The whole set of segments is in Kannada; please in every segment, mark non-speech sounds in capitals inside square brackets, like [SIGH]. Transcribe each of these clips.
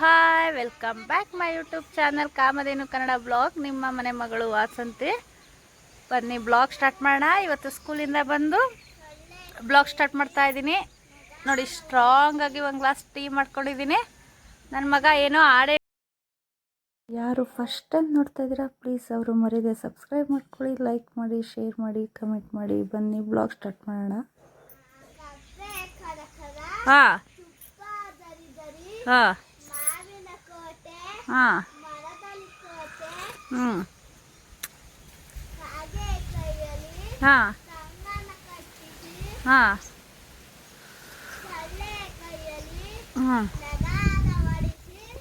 Hi welcome back my YouTube channel Kamadhenu Kannada blog ನಿಮ್ಮ ಮನೆ ಮಗಳು ವಾಸಂತಿ. ಬನ್ನಿ ಬ್ಲಾಗ್ ಸ್ಟಾರ್ಟ್ ಮಾಡೋಣ. ಇವತ್ತು ಸ್ಕೂಲಿಂದ ಬಂದು ಬ್ಲಾಗ್ ಸ್ಟಾರ್ಟ್ ಮಾಡ್ತಾ ಇದ್ದೀನಿ. ನೋಡಿ ಸ್ಟ್ರಾಂಗ್ ಆಗಿ ಒಂದು ಗ್ಲಾಸ್ ಟೀ ಮಾಡ್ಕೊಂಡಿದ್ದೀನಿ. ನನ್ನ ಮಗ ಏನೋ ಆಡೇ ಯಾರು ಫಸ್ಟ್ ಟೈಮ್ ನೋಡ್ತಾ ಇದ್ದೀರಾ ಪ್ಲೀಸ್ ಅವರು ಮರಿದೆ ಸಬ್ಸ್ಕ್ರೈಬ್ ಮಾಡ್ಕೊಳ್ಳಿ ಲೈಕ್ ಮಾಡಿ ಶೇರ್ ಮಾಡಿ ಕಮೆಂಟ್ ಮಾಡಿ. ಬನ್ನಿ ಬ್ಲಾಗ್ ಸ್ಟಾರ್ಟ್ ಮಾಡೋಣ. ಹಾಂ. ಹಾಂ. ಹಾಂ. ಹ್ಞೂ ಹಾಂ. ಹಾಂ. ಹಾಂ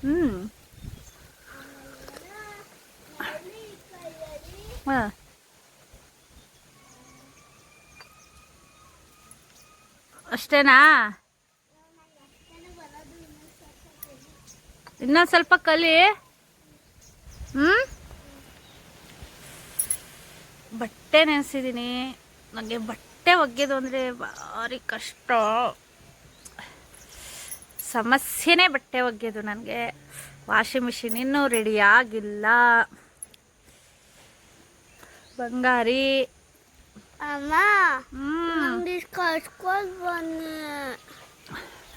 ಹ್ಞೂ ಹಾಂ. ಅಷ್ಟೇನಾ? ಇನ್ನೊಂದು ಸ್ವಲ್ಪ ಕಲಿ. ಹ್ಞೂ ಬಟ್ಟೆ ನೆನೆಸಿದ್ದೀನಿ ನನಗೆ ಬಟ್ಟೆ ಒಗೆಯೋದು ಅಂದರೆ ಭಾರಿ ಕಷ್ಟ. ಸಮಸ್ಯೆನೇ ಬಟ್ಟೆ ಒಗೆಯೋದು ನನಗೆ. ವಾಷಿಂಗ್ ಮಿಷಿನ್ ಇನ್ನೂ ರೆಡಿ ಆಗಿಲ್ಲ. ಬಂಗಾರಿ.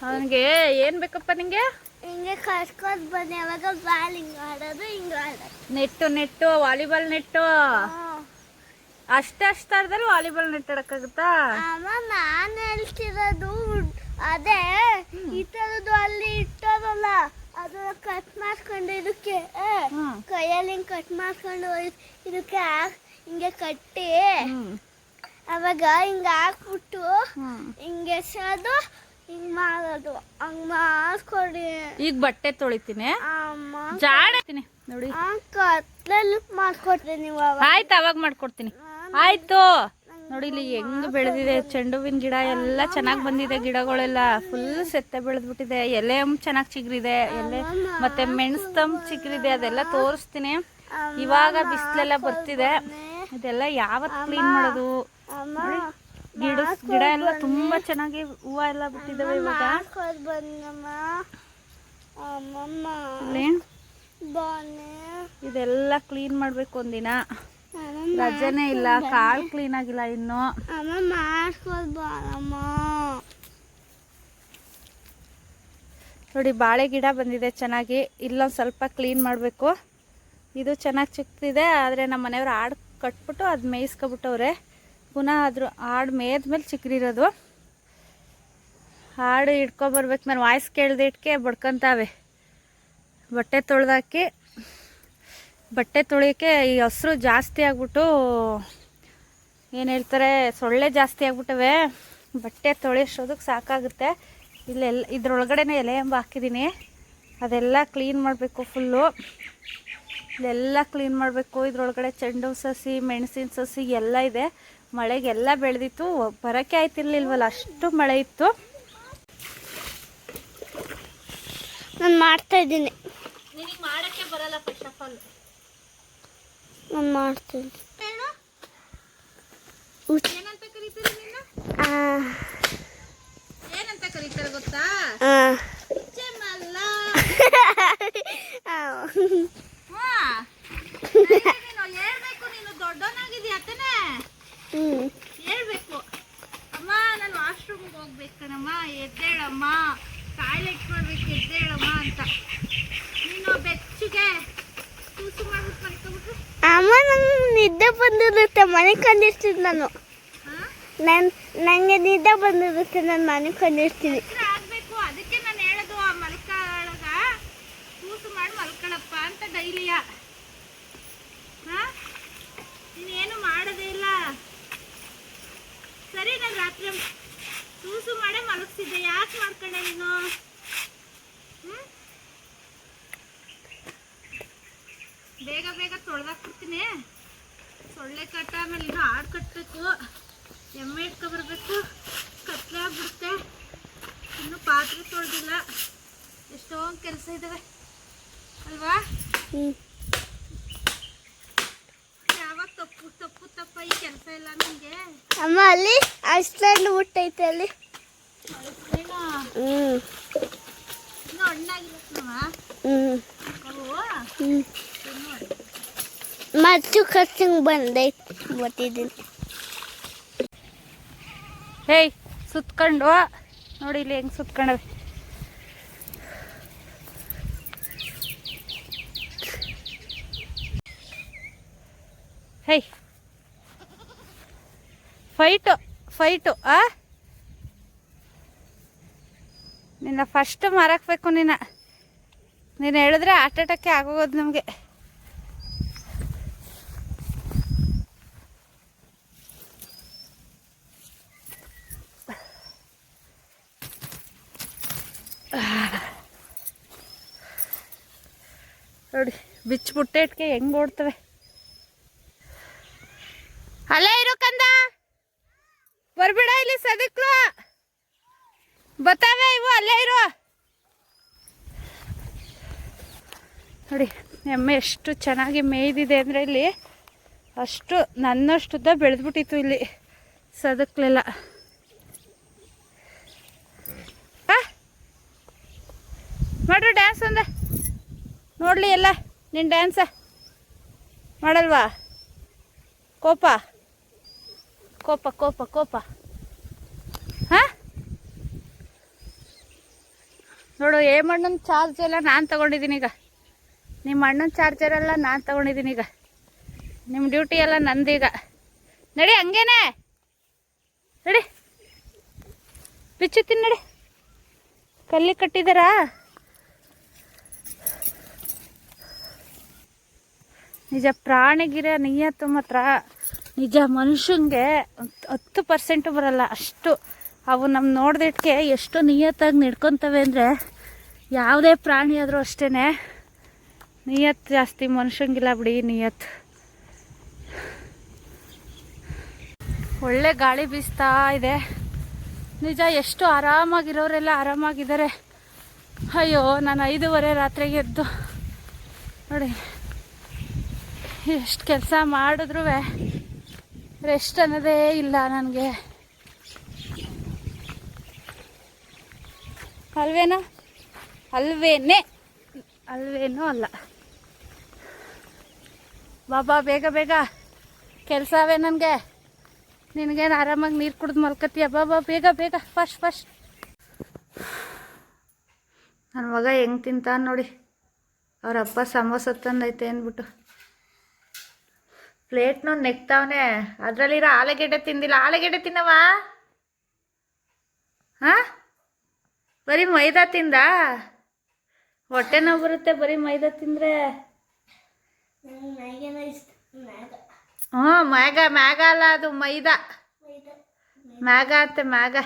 ಅವನಿಗೆ ಏನು ಬೇಕಪ್ಪ ನಿಂಗೆ? ಹಿಂಗೆ ಕಸ್ಕೊಂಡ್ ಬನ್ನಿ ಅವಾಗ ಬಾಲ್ ಹಿಂಗ್ ಆಡೋದು ಹಿಂಗ್ ಆಡೋದು. ನೆಟ್ಟು ನೆಟ್ಟು ವಾಲಿಬಾಲ್ ನೆಟ್ಟು. ಅಷ್ಟೇ ಅಷ್ಟಾರ್ದಲ್ಲಿ ವಾಲಿಬಾಲ್ ನೆಟ್ ಆಡಕ್ಕಾಗುತ್ತಾ? ಅಮ್ಮ ನಾನು ಹೇಳ್ತಿರೋದು ಅದೇ ಈ ಥರದ್ದು ಅಲ್ಲಿ ಇಟ್ಟೋದಲ್ಲ ಅದನ್ನ ಕಟ್ ಮಾಡ್ಕೊಂಡು ಇದಕ್ಕೆ. ಕೈಯಲ್ಲಿ ಹಿಂಗ್ ಕಟ್ ಮಾಡ್ಕೊಂಡು ಇದಕ್ಕೆ ಹಿಂಗೆ ಕಟ್ಟಿ. ಅವಾಗ ಹಿಂಗೆ ಹಾಕ್ಬಿಟ್ಟು ಹಿಂಗೆ ಎಸೆಯೋದು ಹಿಂಗ್ ಮಾಡೋದು. ಹಂಗ್ ಮಾಡ್ಕೊಡಿ. ಈಗ ಬಟ್ಟೆ ತೊಳಿತೀನಿ. ಅಮ್ಮ ಜಾಡತೀನಿ ನೋಡಿ. ಕತ್ಲಲ್ಲಿ ಮಾಡ್ಕೊಡ್ತೀನಿ ಆಯ್ತು ಅವಾಗ ಮಾಡ್ಕೊಡ್ತೀನಿ. ಆಯ್ತು. ನೋಡಿ ಇಲ್ಲಿ ಹೆಂಗ್ ಬೆಳೆದಿದೆ. ಚೆಂಡು ಹೂವಿನ ಗಿಡ ಎಲ್ಲ ಚೆನ್ನಾಗಿ ಬಂದಿದೆ. ಗಿಡಗಳೆಲ್ಲ ಫುಲ್ ಸೆತ್ತೆ ಬೆಳೆದ್ಬಿಟ್ಟಿದೆ. ಎಲೆ ಚೆನ್ನಾಗಿ ಚಿಗ್ರಿದೆ. ಎಲೆ ಮತ್ತೆ ಮೆಣಸು ಚಿಗ್ರಿದೆ. ಅದೆಲ್ಲ ತೋರಿಸ್ತೀನಿ. ಇವಾಗ ಬಿಸಿಲೆಲ್ಲ ಬರ್ತಿದೆ. ಇದೆಲ್ಲ ಯಾವತ್ತು ಕ್ಲೀನ್ ಮಾಡೋದು? ಗಿಡ ಗಿಡ ಎಲ್ಲ ತುಂಬಾ ಚೆನ್ನಾಗಿ ಹೂವ ಎಲ್ಲ ಬಿಟ್ಟಿದ್ದಾವೆ ಇವಾಗ. ಇದೆಲ್ಲ ಕ್ಲೀನ್ ಮಾಡ್ಬೇಕು ಒಂದಿನ. ರಜನೇ ಇಲ್ಲ ಕಾಲ್ ಕ್ಲೀನ್ ಆಗಿಲ್ಲ ಇನ್ನು. ನೋಡಿ ಬಾಳೆ ಗಿಡ ಬಂದಿದೆ ಚೆನ್ನಾಗಿ. ಇಲ್ಲೊಂದ್ ಸ್ವಲ್ಪ ಕ್ಲೀನ್ ಮಾಡಬೇಕು. ಇದು ಚೆನ್ನಾಗಿ ಚಿಕ್ತಿದೆ ಆದ್ರೆ ನಮ್ಮ ಮನೆಯವ್ರು ಆಡ್ ಕಟ್ಬಿಟ್ಟು ಅದು ಮೇಯಿಸ್ಕೊಬಿಟ್ಟವ್ರೆ. ಪುನಃ ಅದ್ರ ಆಡು ಮೇಯ್ದ್ಮೇಲೆ ಚಿಕ್ಕರಿರೋದು ಹಾಡು ಇಟ್ಕೊಬರ್ಬೇಕು ನಾನು ವಾಯ್ಸ್ ಕೇಳ್ದಿಟ್ಕೆ ಬಡ್ಕೊಂತಾವೆ. ಬಟ್ಟೆ ತೊಳೆದಾಕಿ, ಬಟ್ಟೆ ತೊಳಿಯೋಕ್ಕೆ ಈ ಹಸ್ರು ಜಾಸ್ತಿ ಆಗ್ಬಿಟ್ಟು, ಏನು ಹೇಳ್ತಾರೆ, ಸೊಳ್ಳೆ ಜಾಸ್ತಿ ಆಗ್ಬಿಟ್ಟವೆ. ಬಟ್ಟೆ ತೊಳೆಸೋದಕ್ಕೆ ಸಾಕಾಗುತ್ತೆ. ಇಲ್ಲೆಲ್ಲ ಇದ್ರೊಳಗಡೆ ಎಲೆ ಎಂಬ ಹಾಕಿದ್ದೀನಿ. ಅದೆಲ್ಲ ಕ್ಲೀನ್ ಮಾಡಬೇಕು ಫುಲ್ಲು. ಇಲ್ಲೆಲ್ಲ ಕ್ಲೀನ್ ಮಾಡಬೇಕು. ಇದ್ರೊಳಗಡೆ ಚೆಂಡು ಹೂ ಸಸಿ ಮೆಣಸಿನ ಸಸಿ ಎಲ್ಲ ಇದೆ. ಮಳೆಗೆಲ್ಲ ಬೆಳೆದಿತ್ತು. ಬರೋಕ್ಕೆ ಆಯ್ತಿರ್ಲಿಲ್ವಲ್ಲ ಅಷ್ಟು ಮಳೆ ಇತ್ತು. ನಾನು ಮಾಡ್ತಾ ಇದ್ದೀನಿ. ಮಾಡೋಕ್ಕೆ ಬರಲ್ಲ ಫಸ್ಟ್ ಆಫ್ ಆಲ್ ನಾನು ಮಾಡ್ತೀನಿ ಏನಂತ ಕರೀತೀರಿ ನಿನ್ನ? ಏನಂತ ಕರೀತಾರೆ ಗೊತ್ತಾ [LAUGHS] ಚೆಮ್ಮಲ್ಲ ಹಾ ನೀನು ಹೇಳ್ಬೇಕು ನೀನು ದೊಡ್ಡವನಾಗಿದ್ಯಾ ಅತ್ತನೇ ಹೇಳ್ಬೇಕು ಅಮ್ಮ ನಾನು ವಾಶ್ರೂಮ್ಗೆ ಹೋಗ್ಬೇಕನಮ್ಮ ಎದ್ದೇಳಮ್ಮ ಟಾಯ್ಲೆಟ್ ಮಾಡ್ಬೇಕು ಎದ್ದೇಳಮ್ಮ ಅಂತ ನೀನು ಬೆಚ್ಚಗೆ ಕೂಸು ಮಾಡ್ಬಿಟ್ಟು ಮಲ್ಕೊಬಿಟ್ರೆ ಅಮ್ಮ ನಂಗೆ ನಿದ್ದೆ ಬಂದಿರುತ್ತೆ ನಾನು. ನಾನು ನನಗೆ ನಿದ್ದೆ ಬಂದಿರುತ್ತೆ, ನಾನು ಮನೆ ಕಂಡಿರ್ತೀನಿ. ಹತ್ರ ಅದಕ್ಕೆ ನಾನು ಹೇಳೋದು, ಆ ಮಲ್ಕೊಳ್ಳೋಗ ಕೂಸು ಮಾಡಿ ಮಲ್ಕೊಳಪ್ಪ ಅಂತ ಡೈಲಿಯ. ನೀನು ನೀನೇನು ಮಾಡೋದೇ ಇಲ್ಲ. ಸರಿ, ನಾನು ರಾತ್ರಿ ಕೂಸು ಮಾಡೇ ಮಲಗಿಸಿದ್ದೆ. ಯಾಕೆ ಮಾಡ್ಕೊಂಡೆ ನೀನು? ಬೇಗ ಬೇಗ ತೊಳ್ದಾಕ್ಬಿಡ್ತೀನಿ. ಸೊಳ್ಳೆ ಕಟ್ಟ ಆಮೇಲೆ ಇನ್ನೂ ಹಾಡು ಕಟ್ಟಬೇಕು ಎಮ್ಮೆ ಇಟ್ಕೊಬರ್ಬೇಕು ಕತ್ಲೆ ಆಗ್ಬಿಡುತ್ತೆ. ಇನ್ನು ಪಾತ್ರೆ ತೊಳೆದಿಲ್ಲ. ಎಷ್ಟೊಂದು ಕೆಲಸ ಇದ್ದಾವೆ ಅಲ್ವಾ? ಯಾವಾಗ ತಪ್ಪು ತಪ್ಪು ತಪ್ಪ ಈ ಕೆಲಸ ಇಲ್ಲ ನನಗೆ ಅಮ್ಮ ಅಲ್ಲಿ ಐಸ್ಲ್ಯಾಂಡ್ ಹುಟ್ಟೈತೆ ಅಲ್ಲಿ. ಇನ್ನೂ ಹಣ್ಣಾಗಿಲ್ಲ ಕಣವ್ವ. ಮತ್ತು ಖರ್ಚಿಂಗ್ ಬಂದೈತೆ ಬರ್ತಿದ್ದೀನಿ ಹೇಯ್ ಸುತ್ಕೊಂಡು ನೋಡಿ ಇಲ್ಲಿ ಹೆಂಗೆ ಸುತ್ಕೊಂಡವೆ. ಹೇಯ್. ಫೈಟು ಫೈಟು, ಆ? ನಿನ್ನ ಫಸ್ಟ್ ಮಾರಾಕ್ಬೇಕು ನಿನ್ನ ನೀನು ಹೇಳಿದ್ರೆ ಅಟ್ಯಾಕೆ ಆಗೋಗೋದು ನಮಗೆ. ನೋಡಿ, ಬಿಚ್ಚು ಬುಟ್ಟೆಟ್ಕೆ ಹೆಂಗ್ ಓಡ್ತವೆ? ಅಲ್ಲೇ ಇರೋ ಕಂದ. ಬರ್ಬೇಡ ಇಲ್ಲಿ ಸದಕ್ಲು. ಬತ್ತಾವೆ ಇವು, ಅಲ್ಲೇ ಇರೋ. ನೋಡಿ, ಎಮ್ಮೆ ಎಷ್ಟು ಚೆನ್ನಾಗಿ ಮೇಯ್ದಿದೆ ಅಂದರೆ ಇಲ್ಲಿ ಅಷ್ಟು ನನ್ನಷ್ಟುದ್ದ ಬೆಳೆದ್ಬಿಟ್ಟಿತ್ತು ಇಲ್ಲಿ ಸದಕ್ಲೆಲ್ಲ ಆ? ಮಾಡ್ರಿ ಡ್ಯಾನ್ಸ್ ಅಂದ ನೋಡ್ಲಿ ಎಲ್ಲ ನಿನ್ನ ಡ್ಯಾನ್ಸ ಮಾಡಲ್ವಾ? ಕೋಪ? ಕೋಪ ಕೋಪ ಕೋಪ. ಹಾಂ? ನೋಡು, ಏ ಮಣ್ಣನ ಚಾರ್ಜ್ ಎಲ್ಲ ನಾನು ತಗೊಂಡಿದ್ದೀನಿ ಈಗ. ನಿಮ್ಮ ಅಣ್ಣನ ಚಾರ್ಜರ್ ಎಲ್ಲ ನಾನು ತಗೊಂಡಿದ್ದೀನಿ ಈಗ. ನಿಮ್ಮ ಡ್ಯೂಟಿ ಎಲ್ಲ ನಂದೀಗ ನಡಿ ಹಂಗೇನೆ. ನಡಿ. ಬಿಚ್ಚುತ್ತೀನಿ ನಡಿ. ಕಲ್ಲಿ ಕಟ್ಟಿದಾರಾ? ನಿಜ ಪ್ರಾಣಿಗಿರ ನಿಯತ್ತು ಮಾತ್ರ. ನಿಜ ಮನುಷ್ಯಂಗೆ ಹತ್- ಹತ್ತು ಪರ್ಸೆಂಟು ಬರಲ್ಲ. ಅಷ್ಟು ಅವು ನಮ್ಮ ನೋಡ್ದಿಟ್ಕೆ ಎಷ್ಟು ನಿಯತ್ತಾಗಿ ನಡ್ಕೊತವೆ ಅಂದರೆ ಯಾವುದೇ ಪ್ರಾಣಿ ಆದರೂ ಅಷ್ಟೇ ನಿಯತ್ತು ಜಾಸ್ತಿ ಮನುಷ್ಯಂಗಿಲ್ಲ ಬಿಡಿ, ನಿಯತ್. ಒಳ್ಳೆ ಗಾಳಿ ಬೀಸ್ತಾ ಇದೆ. ನಿಜ ಎಷ್ಟು ಆರಾಮಾಗಿರೋರೆಲ್ಲ ಆರಾಮಾಗಿದ್ದಾರೆ. ಅಯ್ಯೋ, ನಾನು ಐದೂವರೆ ರಾತ್ರಿಗೆ ಎದ್ದು ನೋಡಿ. ಎಷ್ಟು ಕೆಲಸ ಮಾಡಿದ್ರೂ ರೆಸ್ಟ್ ಅನ್ನೋದೇ ಇಲ್ಲ ನನಗೆ. ಅಲ್ವೇನೋ? ಅಲ್ವೇನೆ? ಅಲ್ವೇನೂ ಅಲ್ಲ. ಬಾಬಾ, ಬೇಗ ಬೇಗ. ಕೆಲಸವೇ ನನಗೆ. ನಿನಗೇನು ಆರಾಮಾಗಿ ನೀರು ಕುಡಿದು ಮಲ್ಕತ್ತೀಯ? ಬಾಬಾ, ಬೇಗ ಬೇಗ. ಫಸ್ಟ್ ಫಸ್ಟ್ ನನ್ನ ಮಗ ಹೆಂಗೆ ತಿಂತಾನೆ ನೋಡಿ. ಅವರಪ್ಪ ಸಮೋಸ ತಂದೈತೆ ಅಂದ್ಬಿಟ್ಟು. ಪ್ಲೇಟ್ನು ನೆಕ್ತಾವನೆ. ಅದರಲ್ಲಿರೋ ಆಲೂಗೆಡ್ಡೆ ತಿಂದಿಲ್ಲ. ಆಲೂಗೆಡ್ಡೆ ತಿನ್ನವ ಹಾಂ? ಬರೀ ಮೈದಾ ತಿಂದ? ಹೊಟ್ಟೆ ನೋವು ಬರುತ್ತೆ ಬರೀ ಮೈದಾ ತಿಂದರೆ. ಹ್ಞೂ ಮ್ಯಾಗ. ಮ್ಯಾಗ ಅಲ್ಲ ಅದು ಮೈದಾ. ಮ್ಯಾಗ ಅಂತೆ ಮ್ಯಾಗ.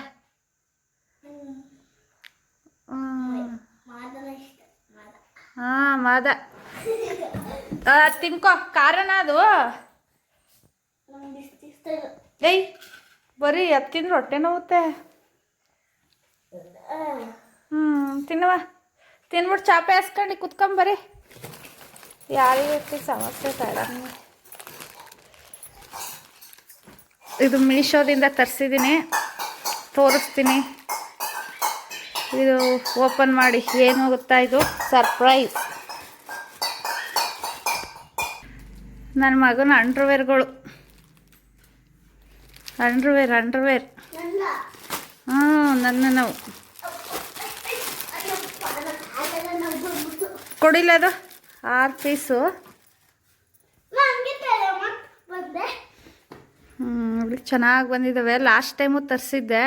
ಹಾಂ ಮಾದ. ತಿನ್ಕೋ. ಕಾರಣ ಅದು. ಏಯ್, ಬರೀ ಅದು ತಿಂದ್ರೆ ಹೊಟ್ಟೆ ನೋವುತ್ತೆ. ಹ್ಞೂ ತಿನ್ನವ. ತಿನ್ಬಿಟ್ಟು ಚಾಪೆ ಹಾಸ್ಕೊಂಡು ಕುತ್ಕೊಂಬರಿ ಯಾರಿಗೆ ಸಮಸ್ಯೆ ಬೇಡ ಇದು ಮೀಶೋದಿಂದ ತರಿಸಿದ್ದೀನಿ ತೋರಿಸ್ತೀನಿ. ಇದು ಓಪನ್ ಮಾಡಿ ಏನು ಗೊತ್ತಾ ಇದು? ಸರ್ಪ್ರೈಸ್. ನನ್ನ ಮಗನ ಅಂಡ್ರ್ವೇರ್ಗಳು. ಅಂಡ್ರ್ವೇರ್ ಅಂಡ್ರ್ವೇರ್ ಹ್ಞೂ ನನ್ನ ನಾವು ಕೊಡಿಲ್ಲ ಅದು ಆರು ಪೀಸು ಹ್ಞೂ ಚೆನ್ನಾಗಿ ಬಂದಿದ್ದಾವೆ ಲಾಸ್ಟ್ ಟೈಮು ತರಿಸಿದ್ದೆ.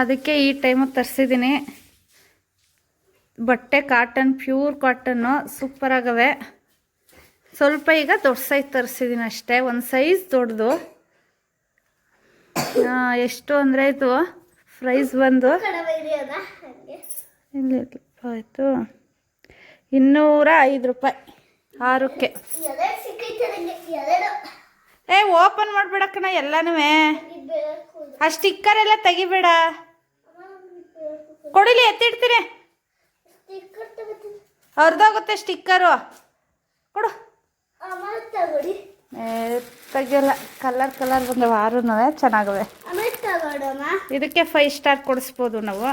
ಅದಕ್ಕೆ ಈ ಟೈಮು ತರಿಸಿದ್ದೀನಿ. ಬಟ್ಟೆ ಕಾಟನ್ ಪ್ಯೂರ್ ಕಾಟನ್ನು ಸೂಪರಾಗವೆ ಸ್ವಲ್ಪ ಈಗ ದೊಡ್ಡ ಸೈಜ್ ತರಿಸಿದ್ದೀನಿ ಅಷ್ಟೇ. ಒಂದು ಸೈಜ್ ದೊಡ್ಡದು. ಎಷ್ಟು ಅಂದ್ರೆ ಆಯ್ತು. ಪ್ರೈಸ್ ಬಂದು. ಆಯ್ತು ಇಲ್ಲಿ ಆಯಿತು. ಇನ್ನೂರ ಐದು ರೂಪಾಯಿ. ಆರಕ್ಕೆ. ಏ ಓಪನ್ ಮಾಡ್ಬೇಡಕ್ಕಣ ಎಲ್ಲನೂ. ಆ ಸ್ಟಿಕ್ಕರ್ ಎಲ್ಲ ತೆಗಿಬೇಡ. ಕೊಡಿಲಿ ಎತ್ತಿಡ್ತೀನಿ ತಗೋತೀನಿ. ಅರ್ಧೋಗುತ್ತೆ ಸ್ಟಿಕ್ಕರು ಕೊಡು. ತಗೊಡಿ ಕಲರ್ ಕಲರ್ ಬಂದವ ಆರೂ ಚೆನ್ನಾಗವೆ. ಇದಕ್ಕೆ ಫೈವ್ ಸ್ಟಾರ್ ಕೊಡಿಸ್ಬೋದು ನಾವು.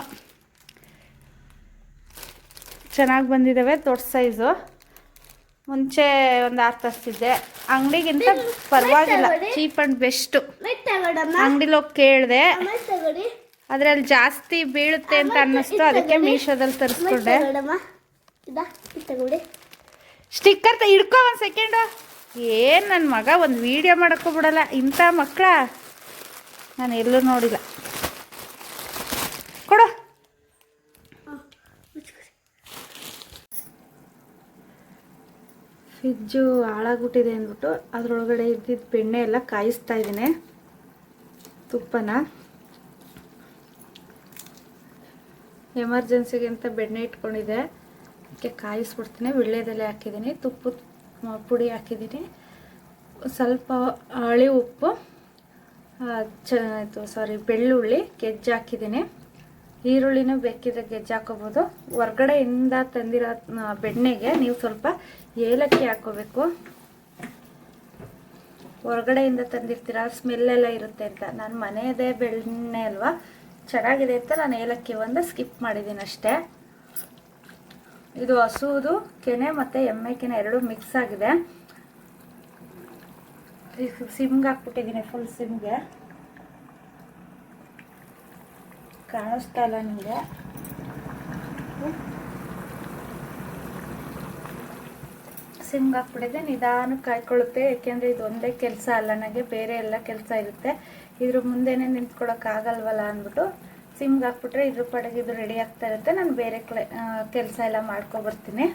ಚೆನ್ನಾಗಿ ಬಂದಿದ್ದಾವೆ ದೊಡ್ಡ ಸೈಜು ಮುಂಚೆ ಒಂದು ಆರು ತರಿಸಿದ್ದೆ. ಅಂಗಡಿಗಿಂತ ಪರವಾಗಿಲ್ಲ. ಚೀಪ್ ಆ್ಯಂಡ್ ಬೆಸ್ಟು ಅಂಗಡಿಲಿ ಹೋಗಿ ಕೇಳಿದೆ. ಅದ್ರಲ್ಲಿ ಜಾಸ್ತಿ ಬೀಳುತ್ತೆ ಅಂತ ಅನ್ನಿಸ್ತು. ಅದಕ್ಕೆ ಮೀಶೋದಲ್ಲಿ ತರಿಸ್ಕೊಂಡೆ. ಸ್ಟಿಕ್ಕರ್ ತ ಹಿಡ್ಕೊ ಒಂದು ಸೆಕೆಂಡು ಏನು ನನ್ನ ಮಗ ಒಂದು ವೀಡಿಯೋ ಮಾಡೋಕ್ಕೂ ಬಿಡಲ್ಲ, ಇಂಥ ಮಕ್ಕಳ ನಾನು ಎಲ್ಲೂ ನೋಡಿಲ್ಲ. ಕೊಡು. ಫ್ರಿಜ್ಜು ಹಾಳಾಗ್ಬಿಟ್ಟಿದೆ ಅಂದ್ಬಿಟ್ಟು ಅದರೊಳಗಡೆ ಇದ್ದಿದ್ದ ಬೆಣ್ಣೆ ಎಲ್ಲ ಕಾಯಿಸ್ತಾ ಇದ್ದೀನಿ. ತುಪ್ಪನ. ಎಮರ್ಜೆನ್ಸಿಗೆ ಅಂತ ಬೆಣ್ಣೆ ಇಟ್ಕೊಂಡಿದ್ದೆ. ಅದಕ್ಕೆ ಕಾಯಿಸ್ಬಿಡ್ತೀನಿ ವಿಳ್ಳೆದೆಲೆ ಹಾಕಿದ್ದೀನಿ. ತುಪ್ಪ ಪುಡಿ ಹಾಕಿದ್ದೀನಿ ಸ್ವಲ್ಪ ಹಳಿ ಉಪ್ಪು ಚ, ಇದು ಸಾರಿ ಬೆಳ್ಳುಳ್ಳಿ ಗೆಜ್ಜೆ ಹಾಕಿದ್ದೀನಿ ಈರುಳ್ಳಿನೂ ಬೇಕಿದ್ರೆ ಗೆಜ್ಜೆ ಹಾಕೋಬೋದು. ಹೊರ್ಗಡೆಯಿಂದ ತಂದಿರೋ ಬೆಣ್ಣೆಗೆ ನೀವು ಸ್ವಲ್ಪ ಏಲಕ್ಕಿ ಹಾಕೋಬೇಕು. ಹೊರಗಡೆಯಿಂದ ತಂದಿರ್ತೀರ ಸ್ಮೆಲ್ಲೆಲ್ಲ ಇರುತ್ತೆ ಅಂತ. ನಾನು ಮನೆಯದೇ ಬೆಣ್ಣೆ ಅಲ್ವಾ? ಚೆನ್ನಾಗಿದೆ ಅಂತ ನಾನು ಏಲಕ್ಕಿ ಒಂದು ಸ್ಕಿಪ್ ಮಾಡಿದ್ದೀನಿ ಅಷ್ಟೇ ಇದು ಹಸುವುದು, ಕೆನೆ ಮತ್ತು ಎಮ್ಮೆ ಕೆನೆ ಎರಡು ಮಿಕ್ಸ್ ಆಗಿದೆ. ಸಿಮ್ಗೆ ಹಾಕ್ಬಿಟ್ಟಿದ್ದೀನಿ ಫುಲ್ ಸಿಮ್ಗೆ ಕಾಣಿಸ್ತಾ ಇಲ್ಲ ನಿಮಗೆ? ಸಿಮ್ಗೆ ಹಾಕ್ಬಿಟ್ಟಿದೆ ನಿಧಾನ ಕಾಯ್ಕೊಳ್ಳುತ್ತೆ ಯಾಕೆಂದರೆ ಇದು ಒಂದೇ ಕೆಲಸ ಅಲ್ಲ, ನನಗೆ ಬೇರೆ ಎಲ್ಲ ಕೆಲಸ ಇರುತ್ತೆ. ಇದ್ರ ಮುಂದೆನೇ ನಿಂತ್ಕೊಳ್ಳೋಕ್ಕಾಗಲ್ವಲ್ಲ ಅಂದ್ಬಿಟ್ಟು ಸಿಮ್ಗೆ ಹಾಕ್ಬಿಟ್ರೆ ಇದ್ರ ಪಡೆಗೆ ಇದು ರೆಡಿ ಆಗ್ತಾ ಇರುತ್ತೆ. ನಾನು ಬೇರೆ ಕೆಲಸ ಎಲ್ಲ ಮಾಡ್ಕೊಬರ್ತೀನಿ